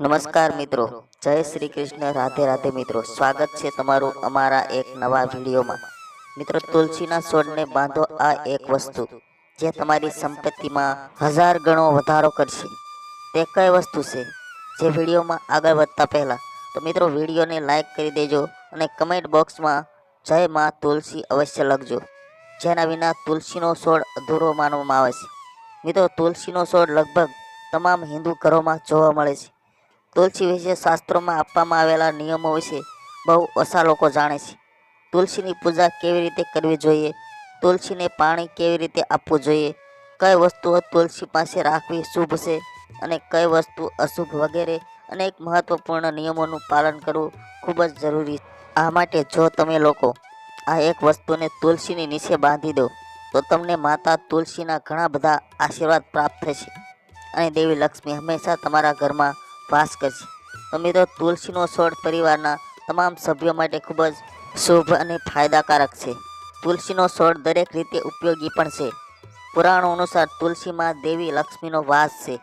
નમસ્કાર મિત્રો. જય શ્રી કૃષ્ણ. રાધે રાધે મિત્રો. સ્વાગત છે તમારું અમારા એક નવા વિડીયોમાં. મિત્રો, તુલસીના છોડને બાંધો આ એક વસ્તુ જે તમારી સંપત્તિમાં હજાર ગણો વધારો કરશે. તે કઈ વસ્તુ છે? જે વિડીયોમાં આગળ વધતા પહેલાં, તો મિત્રો, વિડીયોને લાઇક કરી દેજો અને કમેન્ટ બોક્સમાં જય માં તુલસી અવશ્ય લખજો. જેના વિના તુલસીનો છોડ અધૂરો માનવામાં આવે છે. મિત્રો, તુલસીનો છોડ લગભગ તમામ હિન્દુ ઘરોમાં જોવા મળે છે. તુલસી વિશે શાસ્ત્રોમાં આપવામાં આવેલા નિયમો વિશે બહુ ઓછા લોકો જાણે છે. તુલસીની પૂજા કેવી રીતે કરવી જોઈએ? તુલસીને પાણી કેવી રીતે આપવું જોઈએ? કઈ વસ્તુઓ તુલસી પાસે રાખવી શુભ છે? અને કઈ વસ્તુ અશુભ વગેરે? અનેક મહત્વપૂર્ણ નિયમોનું પાલન કરવું ખૂબ જ જરૂરી આ માટે જો તમે લોકો આ એક વસ્તુને તુલસીની નીચે બાંધી દો, તો તમને માતા તુલસીના ઘણા બધા આશીર્વાદ પ્રાપ્ત થશે. અને દેવી લક્ષ્મી હંમેશા તમારા ઘરમાં વાસ કરશે. તો મિત્રો તુલસીનો છોડ પરિવારના તમામ સભ્યો માટે ખૂબ જ શુભ અને ફાયદાકારક છે. તુલસીનો છોડ દરેક રીતે ઉપયોગી પણ છે. પુરાણો અનુસાર તુલસીમાં દેવી લક્ષ્મીનો વાસ છે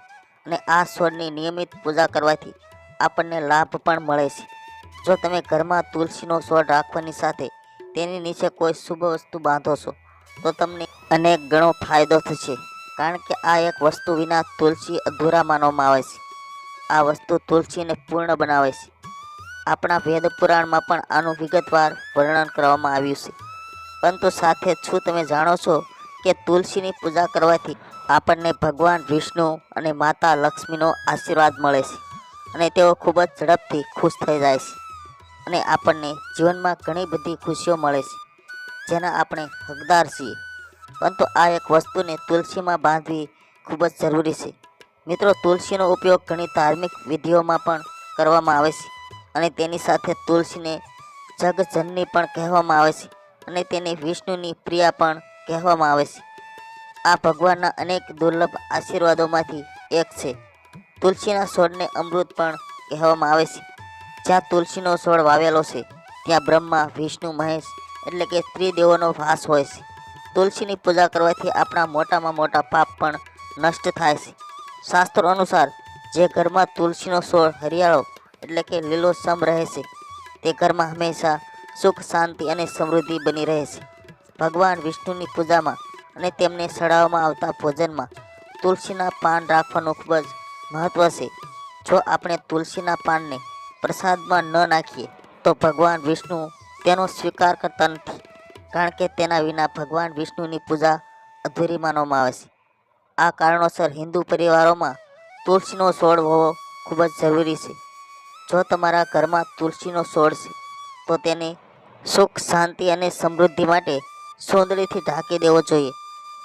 અને આ છોડની નિયમિત પૂજા કરવાથી આપણને લાભ પણ મળે છે. જો તમે ઘરમાં તુલસીનો છોડ રાખવાની સાથે તેની નીચે કોઈ શુભ વસ્તુ બાંધો છો, તો તમને અનેક ગણો ફાયદો થશે. કારણ કે આ એક વસ્તુ વિના તુલસી અધૂરા માનવામાં આવે છે. આ વસ્તુ તુલસીને પૂર્ણ બનાવે છે. આપણા વેદ પુરાણમાં પણ આનું વિગતવાર વર્ણન કરવામાં આવ્યું છે. પરંતુ સાથે શું તમે જાણો છો કે તુલસીની પૂજા કરવાથી આપણને ભગવાન વિષ્ણુ અને માતા લક્ષ્મીનો આશીર્વાદ મળે છે અને તેઓ ખૂબ જ ઝડપથી ખુશ થઈ જાય છે અને આપણને જીવનમાં ઘણી બધી ખુશીઓ મળે છે, જેના આપણે હકદાર છીએ. પરંતુ આ એક વસ્તુને તુલસીમાં બાંધવી ખૂબ જ જરૂરી છે. મિત્રો, તુલસીનો ઉપયોગ ઘણી ધાર્મિક વિધિઓમાં પણ કરવામાં આવે છે અને તેની સાથે તુલસીને જગજનની પણ કહેવામાં આવે છે અને તેને વિષ્ણુની પ્રિયા પણ કહેવામાં આવે છે. આ ભગવાનના અનેક દુર્લભ આશીર્વાદોમાંથી એક છે. તુલસીના છોડને અમૃત પણ કહેવામાં આવે છે. જ્યાં તુલસીનો છોડ વાવેલો છે, ત્યાં બ્રહ્મા, વિષ્ણુ, મહેશ એટલે કે ત્રિદેવોનો વાસ હોય છે. તુલસીની પૂજા કરવાથી આપણા મોટામાં મોટા પાપ પણ નષ્ટ થાય છે. શાસ્ત્રો અનુસાર જે ઘરમાં તુલસીનો છોડ, હરિયાળો એટલે કે લીલોછમ રહે છે, તે ઘરમાં હંમેશા સુખ, શાંતિ અને સમૃદ્ધિ બની રહે છે. ભગવાન વિષ્ણુની પૂજામાં અને તેમને ચડાવવામાં આવતા ભોજનમાં તુલસીના પાન રાખવાનું ખૂબ જ મહત્ત્વ છે. જો આપણે તુલસીના પાનને પ્રસાદમાં ન નાખીએ, તો ભગવાન વિષ્ણુ તેનો સ્વીકાર કરતા નથી, કારણ કે તેના વિના ભગવાન વિષ્ણુની પૂજા અધૂરી માનવામાં આવે છે. આ કારણોસર હિન્દુ પરિવારોમાં તુલસીનો છોડ હોવો ખૂબ જ જરૂરી છે. જો તમારા ઘરમાં તુલસીનો છોડ છે, તો તેને સુખ, શાંતિ અને સમૃદ્ધિ માટે સુંદડીથી ઢાંકી દેવો જોઈએ.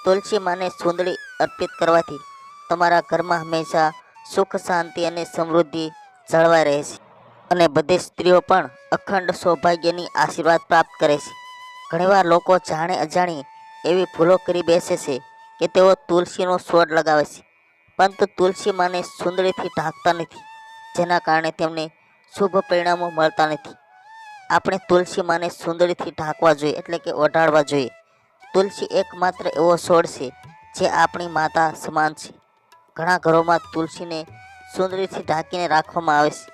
તુલસી માને સુંદડી અર્પિત કરવાથી તમારા ઘરમાં હંમેશા સુખ, શાંતિ અને સમૃદ્ધિ જળવાઈ રહે છે અને બધી સ્ત્રીઓ પણ અખંડ સૌભાગ્યની આશીર્વાદ પ્રાપ્ત કરે છે. ઘણીવાર લોકો જાણે અજાણી એવી ભૂલો કરી બેસે છે કે તેઓ તુલસીનો સ્વર લગાવે છે. પરંતુ તુલસી માને સુંદરીથી ઢાંકતા નથી, જેના કારણે તેમને શુભ પરિણામો મળતા નથી. આપણે તુલસી માને સુંદરીથી ઢાંકવા જોઈએ, એટલે કે ઓઢાડવા જોઈએ. તુલસી એકમાત્ર એવો છોડ છે, જે આપણી માતા સમાન છે. ઘણા ઘરોમાં તુલસીને સુંદરીથી ઢાંકીને રાખવામાં આવે છે.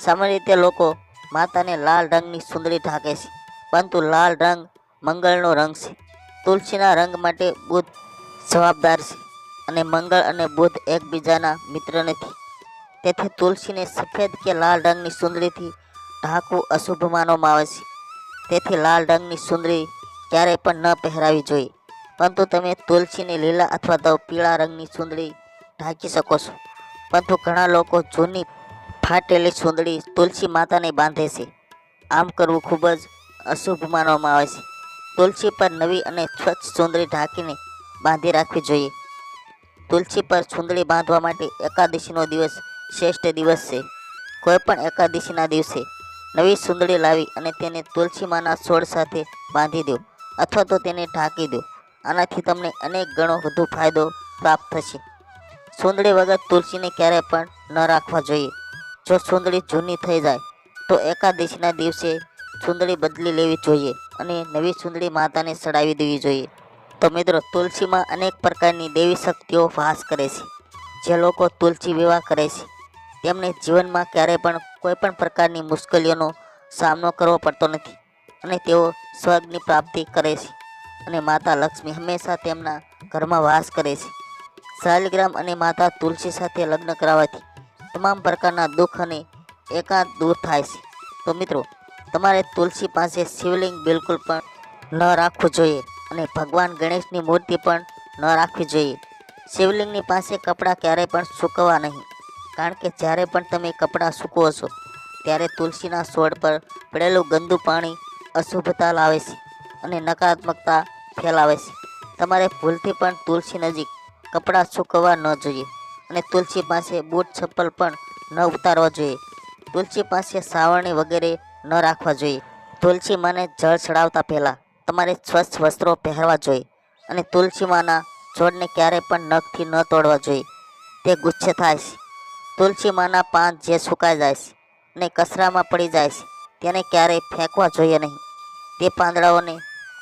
સામાન્ય રીતે લોકો માતાને લાલ રંગની સુંદરી ઢાંકે છે, પરંતુ લાલ રંગ મંગળનો રંગ છે. તુલસીના રંગ માટે બુધ જવાબદાર છે અને મંગળ અને બુધ એકબીજાના મિત્ર નથી. તેથી તુલસીને સફેદ કે લાલ રંગની સુંદરીથી ઢાંકવું અશુભ માનવામાં આવે છે. તેથી લાલ રંગની સુંદરી ક્યારેય પણ ન પહેરાવી જોઈએ. પરંતુ તમે તુલસીને લીલા અથવા તો પીળા રંગની સુંદરી ઢાંકી શકો છો. પરંતુ ઘણા લોકો જૂની ફાટેલી સુંદરી તુલસી માતાને બાંધે છે. આમ કરવું ખૂબ જ અશુભ માનવામાં આવે છે. તુલસી પર નવી અને સ્વચ્છ સુંદરી ઢાંકીને બાંધી રાખવી જોઈએ. તુલસી પર સુંદડી બાંધવા માટે એકાદશીનો દિવસ શ્રેષ્ઠ દિવસ છે. કોઈપણ એકાદશીના દિવસે નવી સુંદડી લાવી અને તેને તુલસી માના છોડ સાથે બાંધી દો અથવા તો તેને ઢાંકી દો. આનાથી તમને અનેક ગણો વધુ ફાયદો પ્રાપ્ત થશે. સુંદડી વગર તુલસીને ક્યારેય પણ ન રાખવા જોઈએ. જો સુંદડી જૂની થઈ જાય, તો એકાદશીના દિવસે સુંદડી બદલી લેવી જોઈએ અને નવી સુંદડી માતાને ચડાવી દેવી જોઈએ. તો મિત્રો તુલસીમાં અનેક પ્રકારની દેવી શક્તિઓ વાસ કરે છે, જે લોકો તુલસી વિવાહ કરે છે. તેમને જીવનમાં ક્યારેય પણ કોઈ પણ પ્રકારની મુશ્કેલીઓનો સામનો કરવો પડતો નથી અને તેઓ સ્વર્ગની પ્રાપ્તિ કરે છે અને માતા લક્ષ્મી હંમેશા તેમના ઘરમાં વાસ કરે છે. શાલિગ્રામ અને માતા તુલસી સાથે લગ્ન કરાવવાથી તમામ પ્રકારના દુઃખ અને એકાંત દૂર થાય છે. તો મિત્રો, તમારે તુલસી પાસે શિવલિંગ બિલકુલ પણ ન રાખવું જોઈએ. અને ભગવાન ગણેશની મૂર્તિ પણ ન રાખવી જોઈએ. શિવલિંગની પાસે કપડાં ક્યારેય પણ સૂકવવા નહીં. કારણ કે જ્યારે પણ તમે કપડાં સૂકવો છો, ત્યારે તુલસીના છોડ પર પડેલું ગંદુ પાણી અશુભતા લાવે છે અને નકારાત્મકતા ફેલાવે છે. તમારે ભૂલથી પણ તુલસી નજીક કપડાં સૂકવવા ન જોઈએ અને તુલસી પાસે બૂટ ચપ્પલ પણ ન ઉતારવા જોઈએ. તુલસી પાસે સાવરણી વગેરે ન રાખવા જોઈએ. તુલસી મને જળ ચડાવતા પહેલાં તમારે સ્વચ્છ વસ્ત્રો પહેરવા જોઈએ અને તુલસીમાંના છોડને ક્યારેય પણ નખથી ન તોડવા જોઈએ. તે ગુચ્છે થાય છે. તુલસી માના પાન જે સુકાઈ જાય છે અને કચરામાં પડી જાય છે, તેને ક્યારેય ફેંકવા જોઈએ નહીં. તે પાંદડાઓને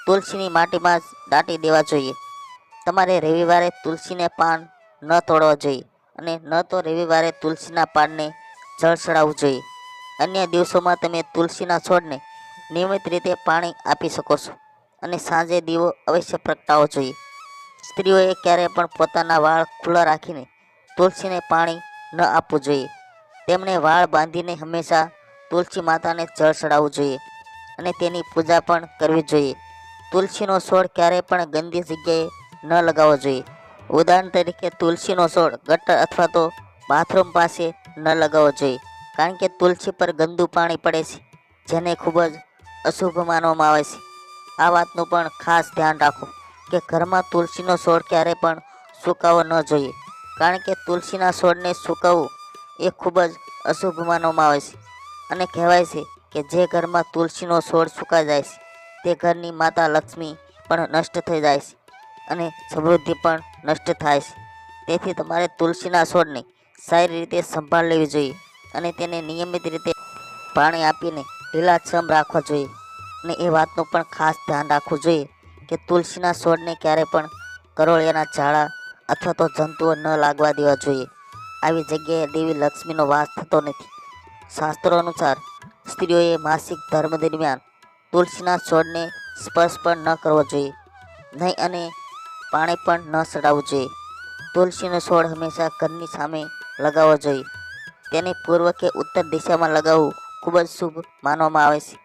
તુલસીની માટીમાં જ દાટી દેવા જોઈએ. તમારે રવિવારે તુલસીને પાન ન તોડવા જોઈએ અને ન તો રવિવારે તુલસીના પાનને જળ ચડાવવું જોઈએ. અન્ય દિવસોમાં તમે તુલસીના છોડને નિયમિત રીતે પાણી આપી શકો છો. અને સાંજે દીવો અવશ્ય પ્રગટાવવો જોઈએ. સ્ત્રીઓએ ક્યારેય પણ પોતાના વાળ ખુલ્લા રાખીને તુલસીને પાણી ન આપવું જોઈએ. તેમણે વાળ બાંધીને હંમેશા તુલસી માતાને જળ ચડાવવું જોઈએ અને તેની પૂજા પણ કરવી જોઈએ. તુલસીનો છોડ ક્યારેય પણ ગંદી જગ્યાએ ન લગાવવો જોઈએ. ઉદાહરણ તરીકે તુલસીનો છોડ ગટર અથવા તો બાથરૂમ પાસે ન લગાવવો જોઈએ, કારણ કે તુલસી પર ગંદુ પાણી પડે છે, જેને ખૂબ જ અશુભ માનવામાં આવે છે. આ વાતનું પણ ખાસ ધ્યાન રાખો કે ઘરમાં તુલસીનો છોડ ક્યારેય પણ સુકાવવો ન જોઈએ. કારણ કે તુલસીના છોડને સુકાવવું એ ખૂબ જ અશુભ માનવામાં આવે છે. અને કહેવાય છે કે જે ઘરમાં તુલસીનો છોડ સુકાઈ જાય છે, તે ઘરની માતા લક્ષ્મી પણ નષ્ટ થઈ જાય છે અને સમૃદ્ધિ પણ નષ્ટ થાય છે. તેથી તમારે તુલસીના છોડને સારી રીતે સંભાળ લેવી જોઈએ અને તેને નિયમિત રીતે પાણી આપીને લીલાછમ રાખવા જોઈએ. અને એ વાતનું પણ ખાસ ધ્યાન રાખવું જોઈએ કે તુલસીના છોડને ક્યારે પણ કરોળિયાના ઝાડા અથવા તો જંતુઓ ન લાગવા દેવા જોઈએ. આવી જગ્યાએ દેવી લક્ષ્મીનો વાસ થતો નથી. શાસ્ત્રો અનુસાર સ્ત્રીઓએ માસિક ધર્મ દરમિયાન તુલસીના છોડને સ્પર્શ પણ ન કરવો જોઈએ. નહીં અને પાણી પણ ન ચડાવવું જોઈએ. તુલસીનો છોડ હંમેશા ઘરની સામે લગાવવો જોઈએ. તેને પૂર્વ કે ઉત્તર દિશામાં લગાવવું ખૂબ જ શુભ માનવામાં આવે છે.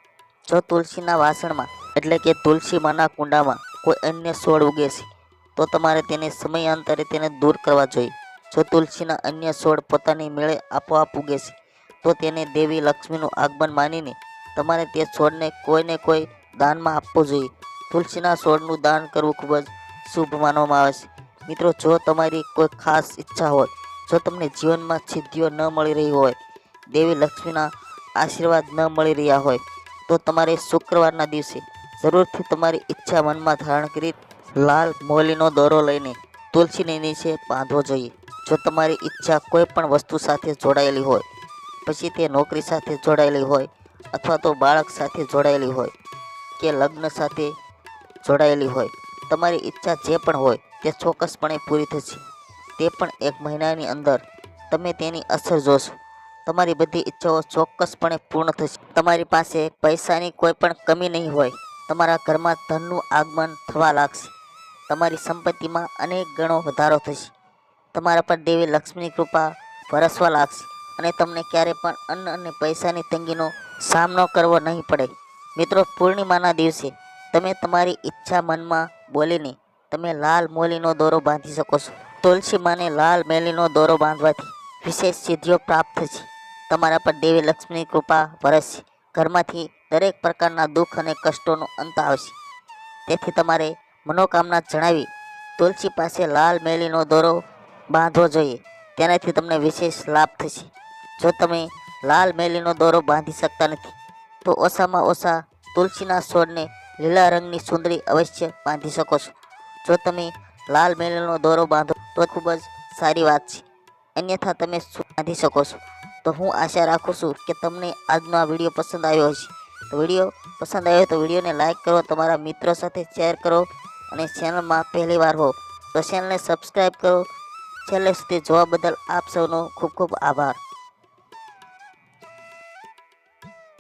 જો તુલસીના વાસણમાં, એટલે કે તુલસી માના કુંડામાં કોઈ અન્ય છોડ ઉગે છે તો તમારે તેને સમયાંતરે તેને દૂર કરવા જોઈએ. જો તુલસીના અન્ય છોડ પોતાની મેળે આપોઆપ ઉગે છે તો તેને દેવી લક્ષ્મીનું આગમન માનીને તમારે તે છોડને કોઈને કોઈ દાનમાં આપવું જોઈએ. તુલસીના છોડનું દાન કરવું ખૂબ જ શુભ માનવામાં આવે છે. મિત્રો, જો તમારી કોઈ ખાસ ઈચ્છા હોય, જો તમને જીવનમાં સિદ્ધિઓ ન મળી રહી હોય, દેવી લક્ષ્મીના આશીર્વાદ ન મળી રહ્યા હોય તો તમારે શુક્રવારના દિવસે જરૂરથી તમારી ઈચ્છા મનમાં ધારણ કરી લાલ મોલીનો દોરો લઈને તુલસીની નીચે બાંધવો જોઈએ. જો તમારી ઈચ્છા કોઈ પણ વસ્તુ સાથે જોડાયેલી હોય, પછી તે નોકરી સાથે જોડાયેલી હોય અથવા તો બાળક સાથે જોડાયેલી હોય કે લગ્ન સાથે જોડાયેલી હોય, તમારી ઈચ્છા જે પણ હોય તે ચોક્કસપણે પૂરી થશે. તે પણ એક મહિનાની અંદર તમે તેની અસર જોશો. તમારી બધી ઈચ્છાઓ ચોક્કસપણે પૂર્ણ થશે. તમારી પાસે પૈસાની કોઈ પણ કમી નહીં હોય. તમારા ઘરમાં ધનનું આગમન થવા લાગશે. તમારી સંપત્તિમાં અનેક ગણો વધારો થશે. તમારા પર દેવી લક્ષ્મીની કૃપા વરસવા લાગશે અને તમને ક્યારે પણ અન્ન અને પૈસાની તંગીનો સામનો કરવો નહીં પડે. મિત્રો, પૂર્ણિમાના દિવસે તમે તમારી ઈચ્છા મનમાં બોલીને તમે લાલ મોલીનો દોરો બાંધી શકો છો. તુલસી માને લાલ મેલીનો દોરો બાંધવાથી વિશેષ સિદ્ધિઓ પ્રાપ્ત થશે. તમારા પર દેવી લક્ષ્મીની કૃપા વરસશે ઘરમાંથી દરેક પ્રકારના દુઃખ અને કષ્ટોનો અંત આવશે. તેથી તમારે મનોકામના જણાવી તુલસી પાસે લાલ મેલીનો દોરો બાંધવો જોઈએ. તેનાથી તમને વિશેષ લાભ થશે. જો તમે લાલ મેલીનો દોરો બાંધી શકતા નથી, તો ઓછામાં ઓછા તુલસીના છોડને લીલા રંગની સુંદરી અવશ્ય બાંધી શકો છો. જો તમે લાલ મેલીનો દોરો બાંધો, તો ખૂબ જ સારી વાત છે. અન્યથા તમે બાંધી શકો છો? તો હું આશા રાખું છું કે તમને આજનો આ વીડિયો પસંદ આવ્યો હશે. તો વીડિયો પસંદ આવ્યો તો વિડીયોને લાઇક કરો, તમારા મિત્રો સાથે શેર કરો અને ચેનલમાં પહેલી વાર હો તો ચેનલને સબસ્ક્રાઈબ કરો. છેલ્લે સુધી જોવા બદલ આપ સૌનો ખૂબ ખૂબ આભાર.